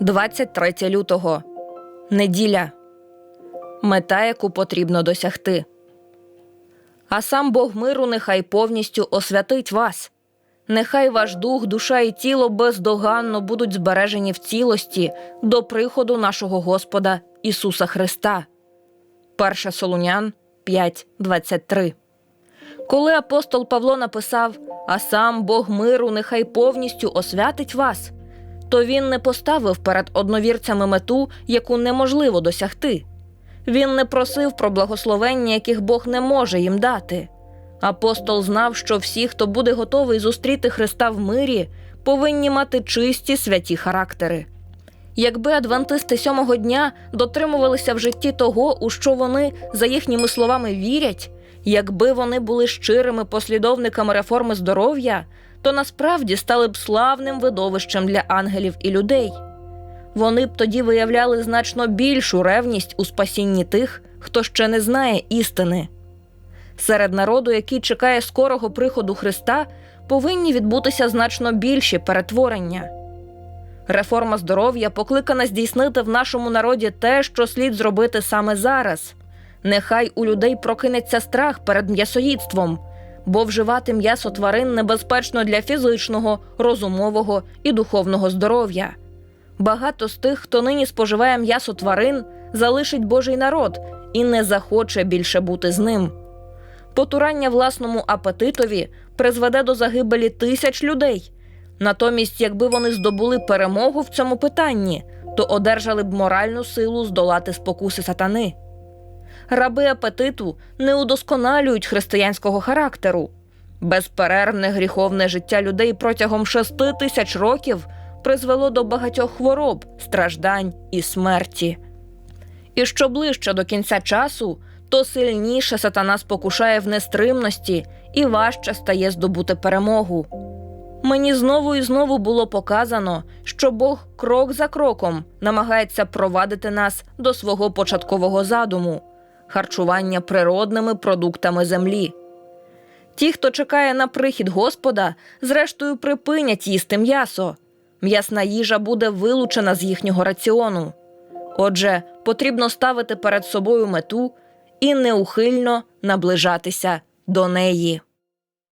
23 лютого. Неділя. Мета, яку потрібно досягти. А сам Бог миру нехай повністю освятить вас. Нехай ваш дух, душа і тіло бездоганно будуть збережені в цілості до приходу нашого Господа Ісуса Христа. 1 Солунян 5.23 Коли апостол Павло написав А сам Бог миру нехай повністю освятить вас, то він не поставив перед одновірцями мету, яку неможливо досягти. Він не просив про благословення, яких Бог не може їм дати. Апостол знав, що всі, хто буде готовий зустріти Христа в мирі, повинні мати чисті святі характери. Якби адвентисти сьомого дня дотримувалися в житті того, у що вони, за їхніми словами, вірять, якби вони були щирими послідовниками реформи здоров'я, то насправді стали б славним видовищем для ангелів і людей. Вони б тоді виявляли значно більшу ревність у спасінні тих, хто ще не знає істини. Серед народу, який чекає скорого приходу Христа, повинні відбутися значно більші перетворення. Реформа здоров'я покликана здійснити в нашому народі те, що слід зробити саме зараз. Нехай у людей прокинеться страх перед м'ясоїдством, бо вживати м'ясо тварин небезпечно для фізичного, розумового і духовного здоров'я. Багато з тих, хто нині споживає м'ясо тварин, залишить Божий народ і не захоче більше бути з ним. Потурання власному апетитові призведе до загибелі тисяч людей. Натомість, якби вони здобули перемогу в цьому питанні, то одержали б моральну силу здолати спокуси сатани. Раби апетиту не удосконалюють християнського характеру. Безперервне гріховне життя людей протягом шести тисяч років призвело до багатьох хвороб, страждань і смерті. І що ближче до кінця часу, то сильніше сатана спокушає в нестримності і важче стає здобути перемогу. Мені знову і знову було показано, що Бог крок за кроком намагається провадити нас до свого початкового задуму харчування природними продуктами землі. Ті, хто чекає на прихід Господа, зрештою припинять їсти м'ясо. М'ясна їжа буде вилучена з їхнього раціону. Отже, потрібно ставити перед собою мету і неухильно наближатися до неї.